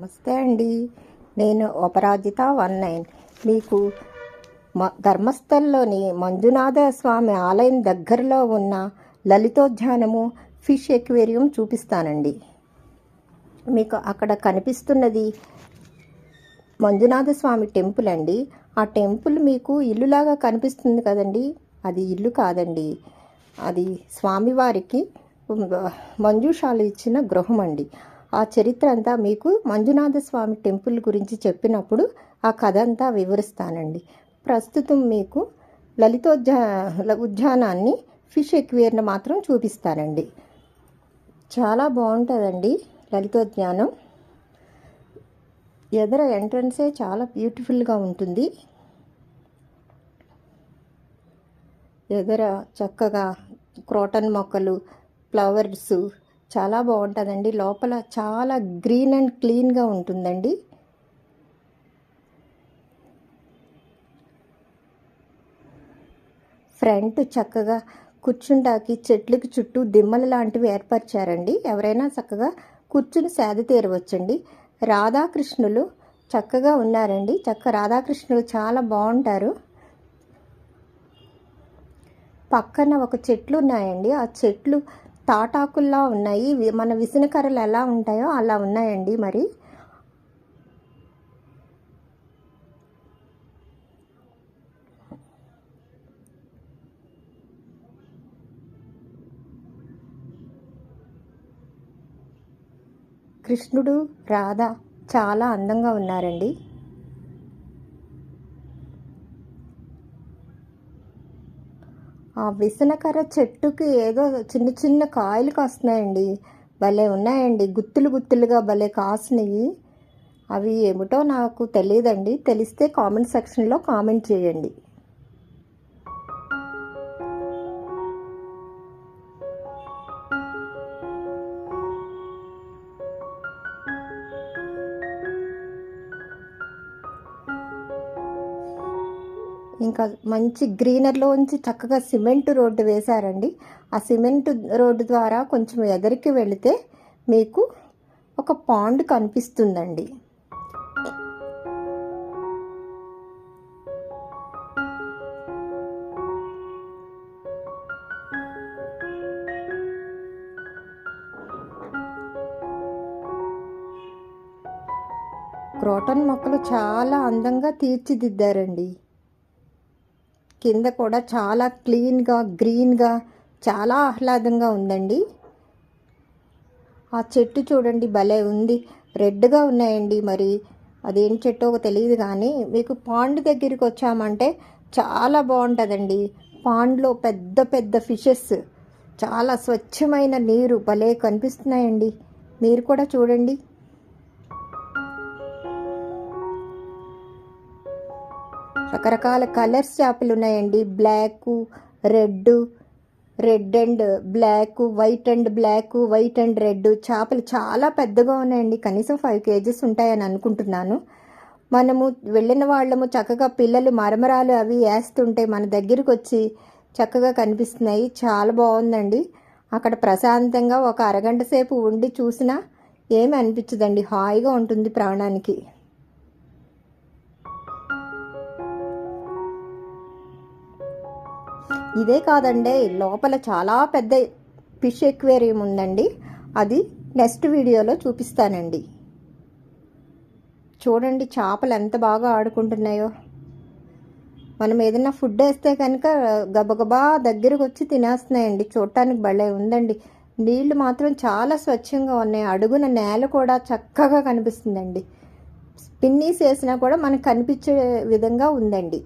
నమస్తే అండి. నేను అపరాజిత వన్ నైన్. మీకు మ ధర్మస్థల్లోని మంజునాథ స్వామి ఆలయం దగ్గరలో ఉన్న లలితోద్యానము ఫిష్ ఎక్వేరియం చూపిస్తానండి. మీకు అక్కడ కనిపిస్తున్నది మంజునాథ స్వామి టెంపుల్ అండి. ఆ టెంపుల్ మీకు ఇల్లులాగా కనిపిస్తుంది కదండి. అది ఇల్లు కాదండి. అది స్వామివారికి మంజుషాలు ఇచ్చిన గృహం అండి. ఆ చరిత్ర అంతా మీకు మంజునాథ స్వామి టెంపుల్ గురించి చెప్పినప్పుడు ఆ కథ అంతా వివరిస్తానండి. ప్రస్తుతం మీకు లలితోద్యా ఉద్యానాన్ని ఫిష్ ఎక్వేర్ని మాత్రం చూపిస్తానండి. చాలా బాగుంటుందండి లలితోద్యానం. ఎదర ఎంట్రన్సే చాలా బ్యూటిఫుల్గా ఉంటుంది. ఎదర చక్కగా క్రోటన్ మొక్కలు ఫ్లవర్స్ చాలా బాగుంటుందండి. లోపల చాలా గ్రీన్ అండ్ క్లీన్గా ఉంటుందండి. ఫ్రంట్ చక్కగా కూర్చుంటాకి చెట్లకి చుట్టూ దిమ్మలు లాంటివి ఏర్పరిచారండి. ఎవరైనా చక్కగా కూర్చుని సేద తీరవచ్చండి. రాధాకృష్ణులు చక్కగా ఉన్నారండి. చక్క రాధాకృష్ణులు చాలా బాగుంటారు. పక్కన ఒక చెట్లు ఉన్నాయండి. ఆ చెట్లు తాటాకుల్లా ఉన్నాయి. వి- మన విసనకర్రలు ఎలా ఉంటాయో అలా ఉన్నాయండి మరి. కృష్ణుడు రాధ చాలా అందంగా ఉన్నారండి. ఆ విసనకర్ర చెట్టుకి ఏదో చిన్న చిన్న కాయలు కాస్తున్నాయండి. భలే ఉన్నాయండి. గుత్తులు గుత్తులుగా భలే కాసినాయి. అవి ఏమిటో నాకు తెలియదండి తెలిస్తే కామెంట్ సెక్షన్లో కామెంట్ చేయండి. ఇంకా మంచి గ్రీనర్లోంచి చక్కగా సిమెంట్ రోడ్డు వేశారండి. ఆ సిమెంట్ రోడ్డు ద్వారా కొంచెం ఎదరికి వెళితే మీకు ఒక పాండ్ కనిపిస్తుందండి. క్రోటన్ మొక్కలు చాలా అందంగా తీర్చిదిద్దారండి. కింద కూడా చాలా క్లీన్గా గ్రీన్గా చాలా ఆహ్లాదంగా ఉందండి. ఆ చెట్టు చూడండి భలే ఉంది. రెడ్గా ఉన్నాయండి మరి. అదేం చెట్టో తెలియదు కానీ మీకు పాండ్ దగ్గరికి వచ్చామంటే చాలా బాగుంటుందండి. పాండ్లో పెద్ద పెద్ద ఫిషెస్ చాలా స్వచ్ఛమైన నీరు భలే కనిపిస్తున్నాయండి. మీరు కూడా చూడండి. రకరకాల కలర్స్ చేపలు ఉన్నాయండి. Black red red and black white and black white and red. చేపలు చాలా పెద్దగా ఉన్నాయండి. కనీసం ఫైవ్ కేజీస్ ఉంటాయని అనుకుంటున్నాను. మనము వెళ్ళిన వాళ్ళము చక్కగా పిల్లలు మరమరాలు అవి వేస్తుంటే మన దగ్గరికి వచ్చి చక్కగా కనిపిస్తున్నాయి. చాలా బాగుందండి. అక్కడ ప్రశాంతంగా ఒక అరగంట సేపు ఉండి చూసినా ఏమి అనిపించదండి. హాయిగా ఉంటుంది ప్రాణానికి. ఇదే కాదండి లోపల చాలా పెద్ద ఫిష్ ఎక్వేరియం ఉందండి. అది నెక్స్ట్ వీడియోలో చూపిస్తానండి. చూడండి చేపలు ఎంత బాగా ఆడుకుంటున్నాయో. మనం ఏదైనా ఫుడ్ వేస్తే కనుక గబగబా దగ్గరకు వచ్చి తినేస్తున్నాయండి. చూడటానికి భలే ఉందండి. నీళ్ళు మాత్రం చాలా స్వచ్ఛంగా ఉన్నాయి. అడుగున నేల కూడా చక్కగా కనిపిస్తుందండి. స్పిన్నీస్ వేసినా కూడా మనకు కనిపించే విధంగా ఉందండి.